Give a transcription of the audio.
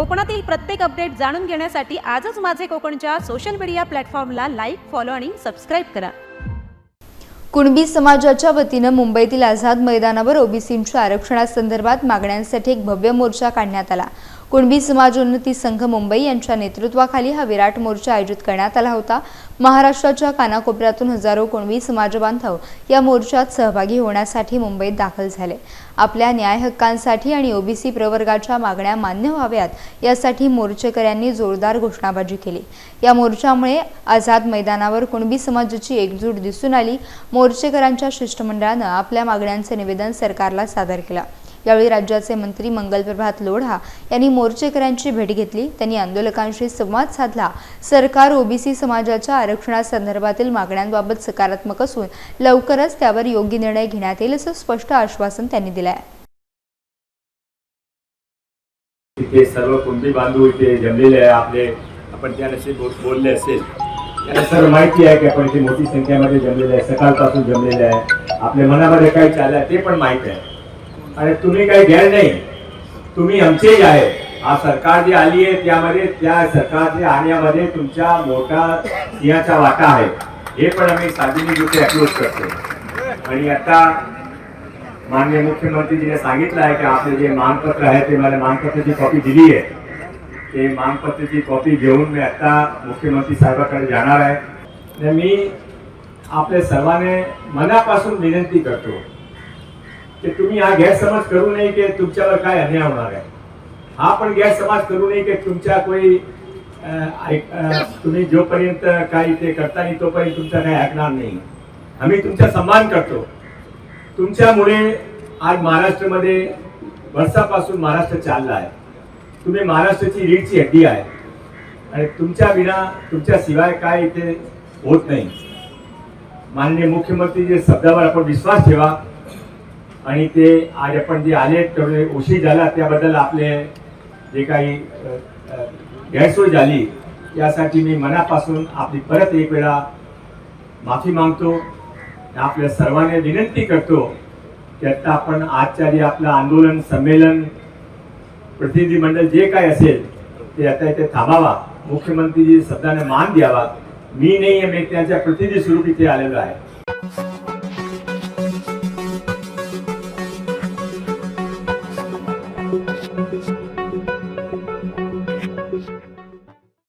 कोकणातील प्रत्येक अपडेट जाणून घेण्यासाठी आजच माझे कोकणच्या सोशल मीडिया प्लॅटफॉर्मला लाईक फॉलो आणि सबस्क्राईब करा. कुणबी समाजाच्या वतीनं मुंबईतील आझाद मैदानावर ओबीसींच्या आरक्षणासंदर्भात मागण्यांसाठी एक भव्य मोर्चा काढण्यात आला. कुणबी समाज उन्नती संघ मुंबई यांच्या नेतृत्वाखाली हा विराट मोर्चा आयोजित करण्यात आला होता. महाराष्ट्राच्या कानाकोपऱ्यातून हजारो कुणबी समाज बांधव या मोर्चात सहभागी होण्यासाठी मुंबईत दाखल झाले. आपल्या न्याय हक्कांसाठी आणि ओबीसी प्रवर्गाच्या मागण्या मान्य व्हाव्यात यासाठी मोर्चेकऱ्यांनी जोरदार घोषणाबाजी केली. या मोर्चामुळे आझाद मैदानावर कुणबी समाजाची एकजूट दिसून आली. मोर्चेकरांच्या शिष्टमंडळानं आपल्या मागण्यांचे निवेदन सरकारला सादर केलं. यावेळी राज्याचे मंत्री मंगलप्रभात लोढा यांनी मोर्चेकऱ्यांची भेट घेतली. त्यांनी आंदोलकांशी संवाद साधला. सरकार ओबीसी समाजाच्या आरक्षणासंदर्भातील मागण्यांबाबत सकारात्मक असून लवकरच त्यावर योग्य निर्णय घेण्यात येईल असं स्पष्ट आश्वासन त्यांनी दिलं आहे इथे सर्व कुंभी बांधू इथे जमलेले आहे आपले आपण त्याविषयी बोल बोलले असेल त्यांना सर्व माहिती आहे की आपण इथे मोठी संख्येमध्ये जमलेले आहे सकाळपासून जमलेले आहे. आपल्या मनामध्ये काय चाललं आहे ते पण माहीत आहे. आणि तुम्ही काही घ्याल नाही. तुम्ही आमचेही आहे हा सरकार जी आली आहे त्यामध्ये त्या सरकारच्या आणण्यामध्ये तुमच्या मोठा सिंहाचा वाटा आहे. हे पण आम्ही सार्वजनिक अप्रोच करतो. आणि आता माननीय मुख्यमंत्रीजीने सांगितलं आहे की आपले जे मानपत्र आहे ते मला मानपत्राची कॉपी दिली आहे. ते मानपत्राची कॉपी घेऊन मी आता मुख्यमंत्री साहेबाकडे जाणार आहे. आणि मी आपल्या सर्वांनी मनापासून विनंती करतो की तुम्ही हा गैरसमज करू नये की तुमच्यावर काय अन्याय होणार आहे. हा पण गैरसमज करू नये की तुमच्या कोई ऐक- तुम्ही जोपर्यंत काही ते करता नाही तोपर्यंत तुमचा काही ऐकणार नाही. आम्ही तुमचा सन्मान करतो. तुमच्यामुळे आज महाराष्ट्रामध्ये वर्षापासून महाराष्ट्र चालला आहे. तुम्ही महाराष्ट्राची रीडची हड्डी आहे. आणि तुमच्या विना तुमच्या शिवाय काय इथे होत नाही. माननीय मुख्यमंत्री जे शब्दावर आपण विश्वास ठेवा. आणि ते आज आपण जे आले तेवढे उशीर झाला त्याबद्दल आपले जे काही गैरसोय झाली यासाठी मी मनापासून आपली परत एक वेळा माफी मागतो. आपल्या सर्वांना विनंती करतो की आत्ता आपण आजच्या जे आपलं आंदोलन संमेलन प्रतिनिधी मंडळ जे काय असेल ते आता इथे थांबावा. मुख्यमंत्रीजी शब्दाने मान द्यावा. मी नाही आहे मी त्यांच्या प्रतिनिधी स्वरूप इथे आलेलो आहे.